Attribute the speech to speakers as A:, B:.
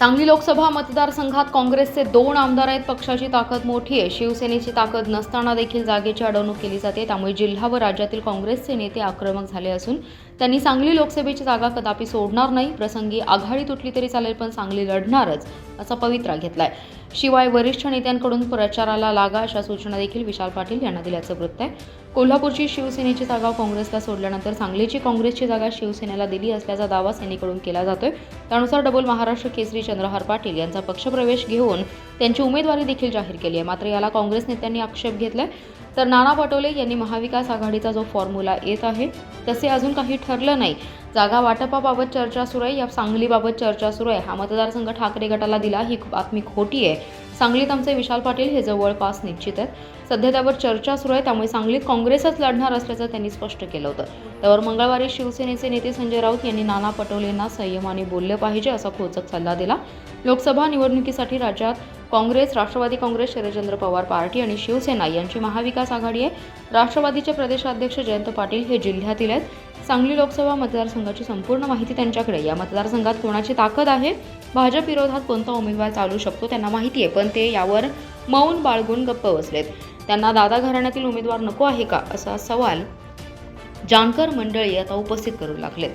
A: सांगली लोकसभा मतदारसंघात काँग्रेसचे दोन आमदार आहेत. पक्षाची ताकद मोठी आहे. शिवसेनेची ताकद नसताना देखील जागेची अडवणूक केली जाते. त्यामुळे जिल्हा व राज्यातील काँग्रेसचे नेते आक्रमक झाले असून त्यांनी सांगली लोकसभेची जागा कदापि सोडणार नाही. प्रसंगी आघाडी तुटली तरी चालेल पण सांगली लढणारच असा पवित्रा घेतलाय. शिवाय वरिष्ठ नेत्यांकडून प्रचाराला लागा अशा सूचना देखील विशाल पाटील यांना दिल्याचं वृत्त आहे. कोल्हापूरची शिवसेनेची जागा काँग्रेसला सोडल्यानंतर सांगलीची काँग्रेसची जागा शिवसेनेला दिली असल्याचा दावा सेनेकडून केला जातोय. त्यानुसार डबल महाराष्ट्र केसरी चंद्रहार पाटील यांचा पक्षप्रवेश घेऊन त्यांची उमेदवारी देखील जाहीर केली आहे. मात्र याला काँग्रेस नेत्यांनी आक्षेप घेतलाय. तर नाना पटोले यांनी महाविकास आघाडीचा जो फॉर्म्युला येत आहे तसे अजून काही ठरलं नाही. जागा वाटपाबाबत चर्चा सुरू आहे या सांगलीबाबत चर्चा सुरू आहे. हा मतदारसंघ ठाकरे गटाला दिला ही बातमी खोटी आहे. सांगलीत आमचे विशाल पाटील हे जवळपास निश्चित आहेत. सध्या त्यावर चर्चा सुरू आहे त्यामुळे सांगलीत काँग्रेसच लढणार असल्याचं त्यांनी स्पष्ट केलं होतं. त्यावर मंगळवारी शिवसेनेचे नेते संजय राऊत यांनी नाना पटोलेंना संयमाने बोललं पाहिजे असा खोचक सल्ला दिला. लोकसभा निवडणुकीसाठी राज्यात Congress Rashtravadi Congress Sharadchandra Pawar party आणि शिवसेना यांची महाविकास आघाडी आहे. राष्ट्रवादीचे प्रदेशाध्यक्ष जयंत पाटील हे जिल्ह्यातील आहेत. सांगली लोकसभा मतदारसंघाची संपूर्ण माहिती त्यांच्याकडे या मतदारसंघात कोणाची ताकद आहे? भाजप विरोधात कोणता उमेदवार चालू शकतो? त्यांना माहिती आहे पण ते यावर मौन बाळगून गप्प बसलेत. त्यांना दादा घराण्यातील उमेदवार नको आहे का? असा सवाल जानकर मंडळी आता उपस्थित करू लागलेत.